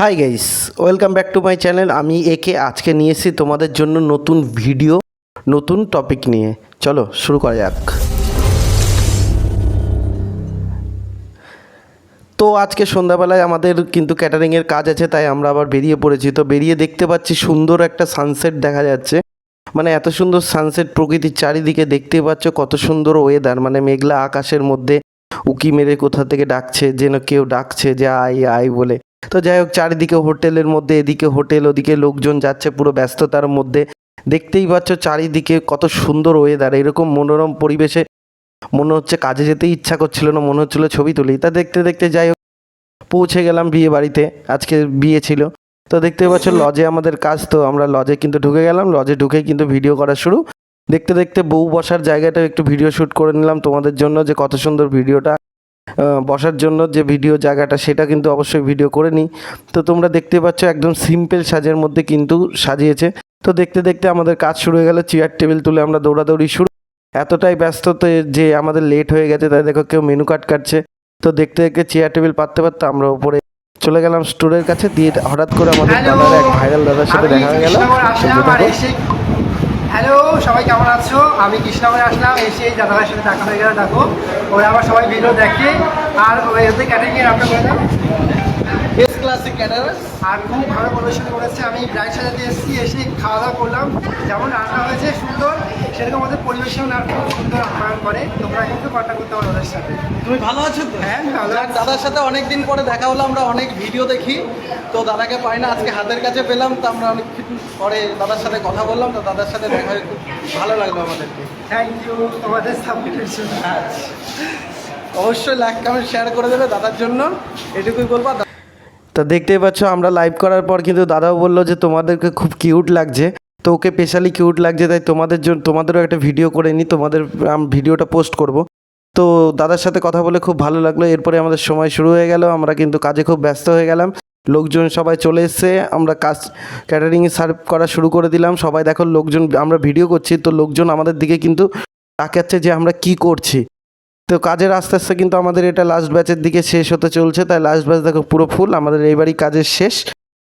Hi guys welcome back to my channel আমি একে আজকে নিয়ে এসেছি তোমাদের জন্য নতুন ভিডিও নতুন টপিক নিয়ে। চলো, শুরু করা যাক। তো আজকে সন্ধ্যাবেলায় আমাদের কিন্তু ক্যাটারিংয়ের কাজ আছে, তাই আমরা আবার বেরিয়ে পড়েছি। তো বেরিয়ে দেখতে পাচ্ছি সুন্দর একটা সানসেট দেখা যাচ্ছে। মানে এত সুন্দর সানসেট প্রকৃতির চারিদিকে দেখতেই পাচ্ছ, কত সুন্দর ওয়েদার মানে মেঘলা আকাশের মধ্যে উকি মেরে কোথা থেকে ডাকছে, যেন কেউ ডাকছে যে আয় আয় বলে। তো যাই হোক, চারিদিকে হোটেলের মধ্যে, এদিকে হোটেল, ওদিকে লোকজন যাচ্ছে, পুরো ব্যস্ততার মধ্যে। দেখতেই পাচ্ছ চারিদিকে কত সুন্দর ওয়েদার এরকম মনোরম পরিবেশে মনে হচ্ছে কাজে যেতে ইচ্ছা করছিল না, মনে হচ্ছিল ছবি তুলি। তা দেখতে দেখতে যাই হোক, পৌঁছে গেলাম বিয়ে বাড়িতে, আজকে বিয়ে ছিল। তো দেখতে পাচ্ছ লজে আমাদের কাজ, তো আমরা লজে কিন্তু ঢুকে গেলাম, লজে ঢুকে কিন্তু ভিডিও করা শুরু। দেখতে দেখতে বউ বসার জায়গাটা একটু ভিডিও শ্যুট করে নিলাম তোমাদের জন্য যে কত সুন্দর ভিডিওটা। বসার জন্য যে ভিডিও জায়গাটা সেটা কিন্তু অবশ্যই ভিডিও করে নিই। তো তোমরা দেখতে পাচ্ছ একদম সিম্পল সাজের মধ্যে কিন্তু সাজিয়েছে। তো দেখতে দেখতে আমাদের কাজ শুরু হয়ে গেল চেয়ার টেবিল তুলে আমরা দৌড়াদৌড়ি শুরু। এতটাই ব্যস্ত যে আমাদের লেট হয়ে গেছে তাই দেখো কেউ মেনু কার্ড কাটছে। তো দেখতে দেখতে চেয়ার টেবিল পাততে পারতে আমরা উপরে চলে গেলাম স্টোরের কাছে। দিয়ে হঠাৎ করে আমাদের! দাদার এক ভাইরাল দাদার সাথে দেখা হয়ে গেল। হ্যালো, সবাই কেমন আছো? আমি কৃষ্ণনগরে আসলাম, এসে এই দাদার সাথে দেখা হয়ে গেল দেখো। ওরা আবার সবাই ভিডিও দেখে। আর ওদের ক্যাটারিং আপনার বেস্ট ক্লাসিক ক্যাটারার্স আর খুব ভালো প্রদর্শন করেছে। আমি ব্রাইড সাজাতে এসেছি এসে খাওয়া দাওয়া করলাম। যেমন রান্না হয়েছে সুন্দর। সেরকম আমাদের পরিবেশন আর খুব সুন্দর আপ্যায়ন করে। তোমরা কিন্তু কন্ট্যাক্ট করতে পারো ওদের সাথে। তুমি ভালো আছো তো? হ্যাঁ, ভালো দাদার সাথে অনেক দিন পরে দেখা হলো আমরা অনেক ভিডিও দেখি। তো দাদাকে পাই না আজকে হাতের কাছে পেলাম তো আমরা অনেক পরে দাদার সাথে কথা বললাম তো দাদার সাথে দেখা হয়ে খুব ভালো লাগল আমাদেরকে। থ্যাংক ইউ তোমাদের সাপোর্টের জন্য। আচ্ছা। অবশ্যই লাইক কমেন্ট শেয়ার করে দেবে দাদার জন্য। এটুকুই বলব। তো দেখতেই পাচ্ছ, আমরা লাইভ করার পর কিন্তু দাদাও বলল যে তোমাদেরকে খুব কিউট লাগছে। তো ওকে স্পেশালি কিউট লাগছে, তাই তোমাদের জন্য, তোমাদেরও একটা ভিডিও করে নিই তোমাদের ভিডিওটা পোস্ট করব। তো দাদার সাথে কথা বলে খুব ভালো লাগল, এরপরে আমাদের সময় শুরু হয়ে গেল, আমরা কিন্তু কাজে খুব ব্যস্ত হয়ে গেলাম। লোকজন সবাই চলে এসছে, আমরা কাজ ক্যাটারিং সার্ভ করা শুরু করে দিলাম। সবাই দেখো, লোকজন, আমরা ভিডিও করছি, তো লোকজন আমাদের দিকে কিন্তু তাকাচ্ছে যে আমরা কি করছি। তো কাজের আস্তে আস্তে কিন্তু আমাদের এটা লাস্ট ব্যাচের দিকে শেষ হতে চলছে। তাই লাস্ট ব্যাচ দেখো পুরো ফুল আমাদের এইবারই কাজের শেষ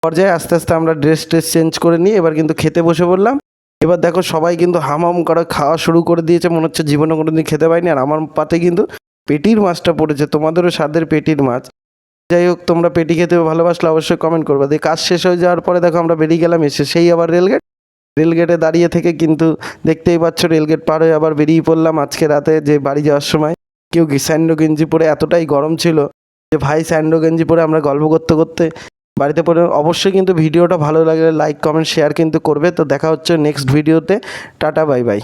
পর্যায়ে আস্তে আস্তে আমরা ড্রেস ট্রেস চেঞ্জ করে নিয়ে এবার কিন্তু খেতে বসে পড়লাম। এবার দেখো সবাই কিন্তু হামাম করে খাওয়া শুরু করে দিয়েছে, মনে হচ্ছে জীবনে কোনো দিন খেতে পাইনি। আর আমার পাতে কিন্তু পেটির মাছটা পড়েছে, তোমাদেরও স্বাদের পেটির মাছ। যাই হোক, তোমরা পেটি খেতে ভালোবাসলে অবশ্যই কমেন্ট করবে। দিয়ে কাজ শেষ হয়ে যাওয়ার পরে দেখো আমরা বেরিয়ে গেলাম, এসে সেই আবার রেলগেট রেলগেটে দাঁড়িয়ে থেকে কিন্তু দেখতেই পাচ্ছ রেলগেট পার হয়ে আবার বেরিয়ে পড়লাম আজকে রাতে যে বাড়ি যাওয়ার সময়। কেউ স্যান্ডো গেঞ্জি পরে এতটাই গরম ছিল যে ভাই স্যান্ডো গেঞ্জি পরে আমরা গল্প করতে করতে বাড়িতে পড়ে অবশ্যই কিন্তু ভিডিওটা ভালো লাগলে লাইক কমেন্ট শেয়ার কিন্তু করবে। তো দেখা হচ্ছে নেক্সট ভিডিওতে টাটা বাই বাই